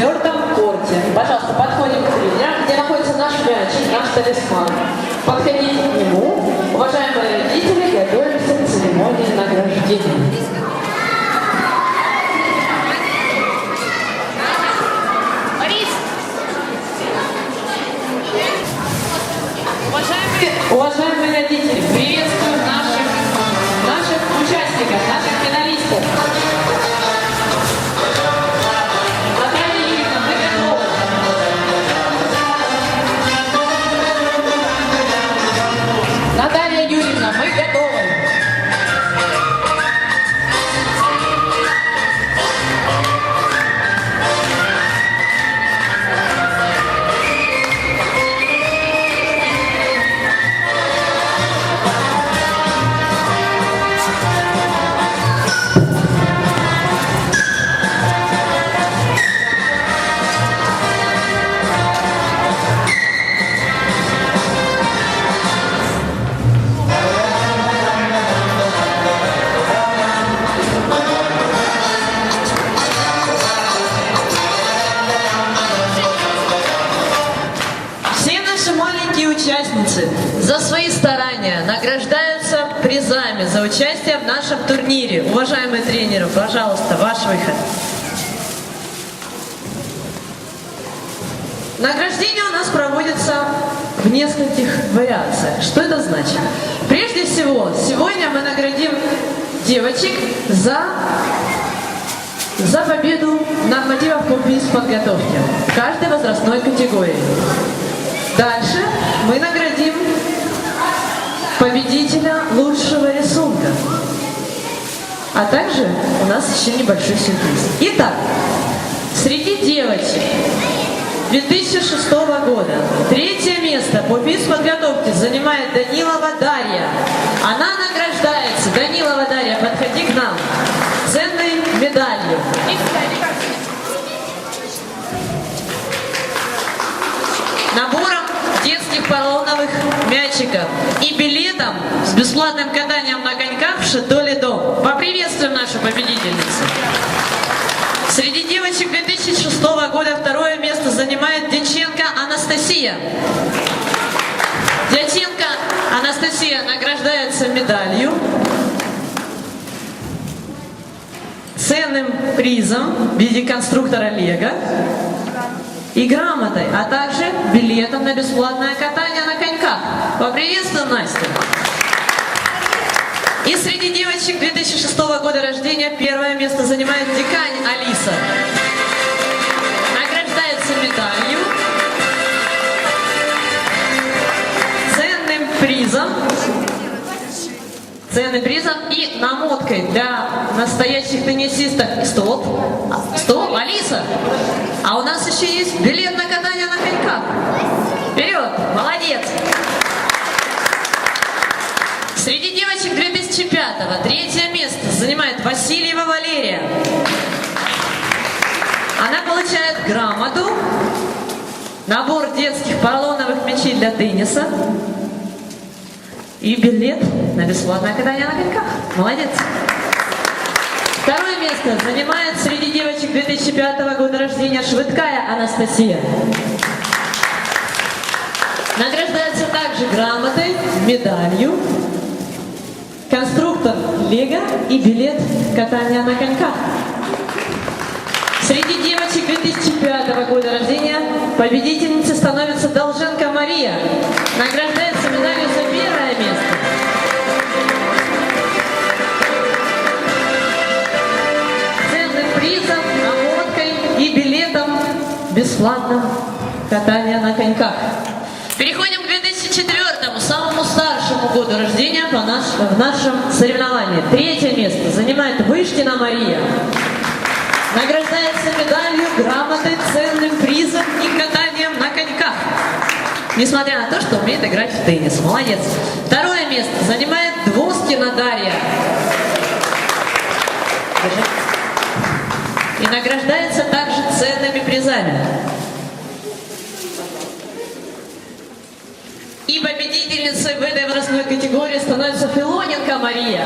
четвертом корте. Пожалуйста, подходим к тренерам, где находится наш мячик, наш талисман. Подходите к нему. Уважаемые родители, готовимся к церемонии награждения. Участницы за свои старания награждаются призами за участие в нашем турнире. Уважаемые тренеры, пожалуйста, ваш выход. Награждение у нас проводится в нескольких вариациях. Что это значит? Прежде всего, сегодня мы наградим девочек за за победу в нормативах по подготовки в каждой возрастной категории. Дальше мы наградим победителя лучшего рисунка. А также у нас еще небольшой сюрприз. Итак, среди девочек 2006 года третье место по подготовке занимает Данилова Дарья. Она награждается. Данилова Дарья, подходи к нам. Ценной медалью. набором детских поролоновых мячиков и билетом с бесплатным катанием на коньках в Шатоле дом. Поприветствуем нашу победительницу. Среди девочек 2006 года второе место занимает Дяченко Анастасия. Дяченко Анастасия награждается медалью, ценным призом в виде конструктора Лего и грамотой, а также билетом на бесплатное катание на коньках. Поприветствуем Настю! И среди девочек 2006 года рождения первое место занимает Дикань Алиса. Награждается медалью, ценным призом, ценным призом и намоткой для настоящих теннисистов. Стоп! Стоп, Алиса! А у нас еще есть билет на катание на коньках. Вперед! Молодец! Среди девочек 2005-го третье место занимает Васильева Валерия. Она получает грамоту, набор детских поролоновых мячей для тенниса и билет на бесплатное катание на коньках. Молодец! Второе место занимает среди девочек 2005 года рождения Швыдкая Анастасия. Награждается также грамотой, медалью, конструктор Лего и билет катания на коньках. Среди девочек 2005 года рождения победительницей становится Долженко Мария. Награждается медалью за первое место. Ценным призом, намоткой и билетом бесплатно катания на коньках. Переходим к 2004 самому старшему году рождения по наш, в нашем соревновании. Третье место занимает Вышкина Мария. Награждается медалью, грамотой, ценным призом и катанием на коньках. Несмотря на то, что умеет играть в теннис. Молодец. Второе место занимает Двускина Дарья. И награждается также ценными призами. И победительницей в этой возрастной категории становится Филоненко Мария.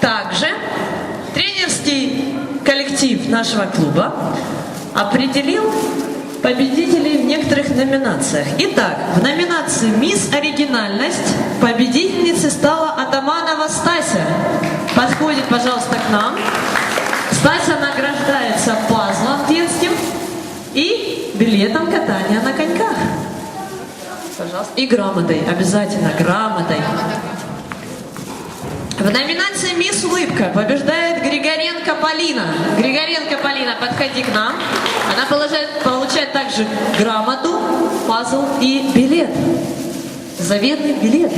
Также тренерский коллектив нашего клуба определил победителей в некоторых номинациях. Итак, в номинации «Мисс Оригинальность» победительницей стала Атаманова Стася. Подходит, пожалуйста, к нам. Стася награждается пазлом детским и билетом катания на коньках. Пожалуйста. И грамотой, обязательно грамотой. В номинации «Мисс Улыбка» побеждает Григоренко Полина. Григоренко Полина, подходи к нам. Она получает, получает также грамоту, пазл и билет. Заветный билет.